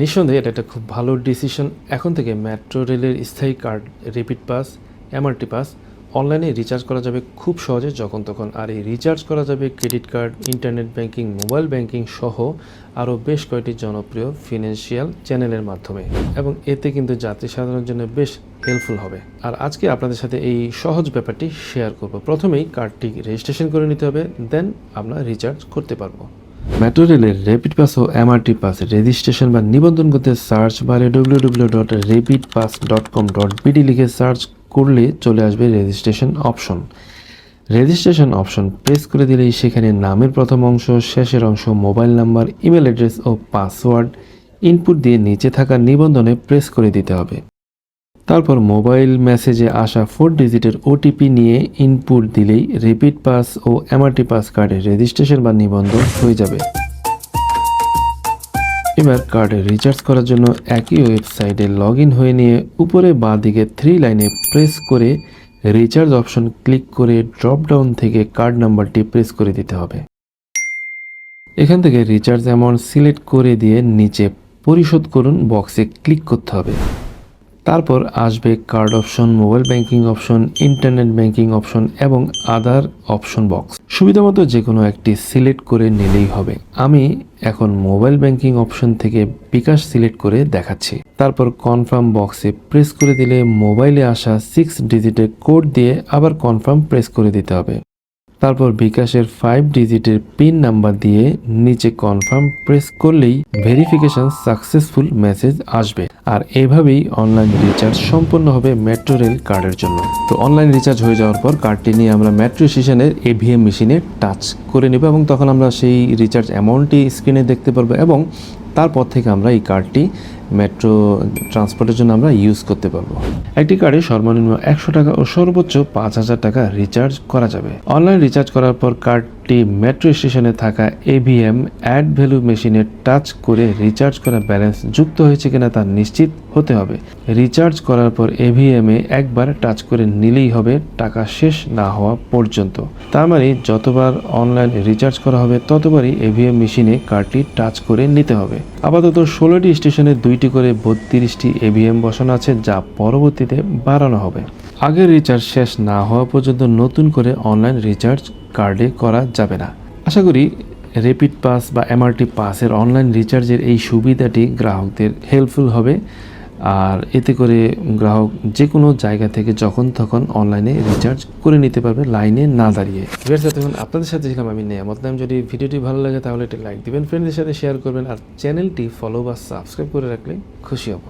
নিঃসন্দেহে এটা একটা খুব ভালো ডিসিশন এখন থেকে মেট্রো রেলের স্থায়ী card rapid pass MRT pass অনলাইনে রিচার্জ করা যাবে খুব সহজে যখন তখন। আর এই রিচার্জ করা যাবে credit card internet banking mobile banking সহ আরও বেশ কয়েকটি জনপ্রিয় ফিনান্সিয়াল চ্যানেলের মাধ্যমে। এবং এতে কিন্তু যাত্রী সাধারণের জন্য বেশ হেল্পফুল হবে। আর আজকে আপনাদের সাথে এই সহজ ব্যাপারটি শেয়ার করব। প্রথমেই কার্ডটি রেজিস্ট্রেশন করে নিতে হবে দেন আমরা রিচার্জ করতে পারব। মেট্রো রেলের র্যাপিড পাস ও এমআরটি পাস রেজিস্ট্রেশন বা নিবন্ধন করতে সার্চ বারে W W dot rapid pass dot com dot BD লিখে সার্চ করলে চলে আসবে registration option. Registration option press করে দিলেই সেখানে নামের প্রথম অংশ, শেষের অংশ, মোবাইল নাম্বার, ইমেল অ্যাড্রেস ও পাসওয়ার্ড ইনপুট দিয়ে নিচে থাকা নিবন্ধনে প্রেস করে দিতে হবে। তারপর মোবাইল মেসেজে আসা ফোর ডিজিটের ওটিপি নিয়ে ইনপুট দিলেই রিপিট পাস ও এমআরটি পাস কার্ডের রেজিস্ট্রেশন বা নিবন্ধন হয়ে যাবে। এবার কার্ডে রিচার্জ করার জন্য একই ওয়েবসাইটে লগ হয়ে নিয়ে উপরে বাঁ দিকে থ্রি লাইনে প্রেস করে রিচার্জ অপশন ক্লিক করে ড্রপ ডাউন থেকে কার্ড নাম্বারটি প্রেস করে দিতে হবে। এখান থেকে রিচার্জ অ্যামাউন্ট সিলেক্ট করে দিয়ে নিচে পরিশোধ করুন বক্সে ক্লিক করতে হবে। তারপর আসবে card option mobile banking option internet banking option এবং আদার অপশন বক্স সুবিধামতো যে কোনো একটি সিলেক্ট করে নিলেই হবে। আমি এখন মোবাইল ব্যাংকিং অপশন থেকে বিকাশ সিলেক্ট করে দেখাচ্ছি। তারপর কনফার্ম বক্সে প্রেস করে দিলে মোবাইলে আসা সিক্স ডিজিটের কোড দিয়ে আবার কনফার্ম প্রেস করে দিতে হবে। তারপর বিকাশের ফাইভ ডিজিটের পিন নাম্বার দিয়ে নিচে কনফার্ম প্রেস করলেই ভেরিফিকেশন সাকসেসফুল মেসেজ আসবে। আর এভাবেই অনলাইন রিচার্জ সম্পূর্ণ হবে মেট্রো রেল কার্ডের জন্য। তো অনলাইন রিচার্জ হয়ে যাওয়ার পর কার্ডটি নিয়ে আমরা মেট্রো স্টেশনের এভিএম মেশিনে টাচ করে নেব এবং তখন আমরা সেই রিচার্জ অ্যামাউন্টটি স্ক্রিনে দেখতে পারব এবং তারপর থেকে আমরা এই কার্ডটি মেট্রো ট্রান্সপোর্টের জন্য আমরা ইউজ করতে পারব। একটি কার্ডে সর্বনিম্ন একশো টাকা ও সর্বোচ্চ পাঁচ হাজার টাকা রিচার্জ করা যাবে। অনলাইন রিচার্জ করার পর কার্ডটি মেট্রো স্টেশনে থাকা এভিএম অ্যাড ভ্যালু মেশিনে টাচ করে রিচার্জ করা ব্যালেন্স যুক্ত হয়েছে কিনা তা নিশ্চিত হতে হবে। রিচার্জ করার পর এভিএম একবার টাচ করে নিলেই হবে, টাকা শেষ না হওয়া পর্যন্ত। তার মানে যতবার অনলাইন রিচার্জ করা হবে, ততবারই এভিএম মেশিনে কার্ডটি টাচ করে নিতে হবে। আপাতত ষোলোটি স্টেশনে দুইটি করে বত্রিশটি এভিএম বসানো আছে, যা পরবর্তীতে বাড়ানো হবে। আগের রিচার্জ শেষ না হওয়া পর্যন্ত নতুন করে অনলাইন রিচার্জ কার্ডে করা যাবে না। আশা করি রেপিড পাস বা এমআরটি পাসের অনলাইন রিচার্জের এই সুবিধাটি গ্রাহকদের হেল্পফুল হবে। আর এতে করে গ্রাহক যে কোনো জায়গা থেকে যখন তখন অনলাইনে রিচার্জ করে নিতে পারবে লাইনে না দাঁড়িয়ে। ভিউয়ার্স, এতক্ষণ আপনাদের সাথে ছিলাম আমি নেয়ামত নাম যদি ভিডিওটি ভালো লাগে তাহলে একটি লাইক দিবেন ফ্রেন্ডদের সাথে শেয়ার করবেন। আর চ্যানেলটি ফলো বা সাবস্ক্রাইব করে রাখলে খুশি হব।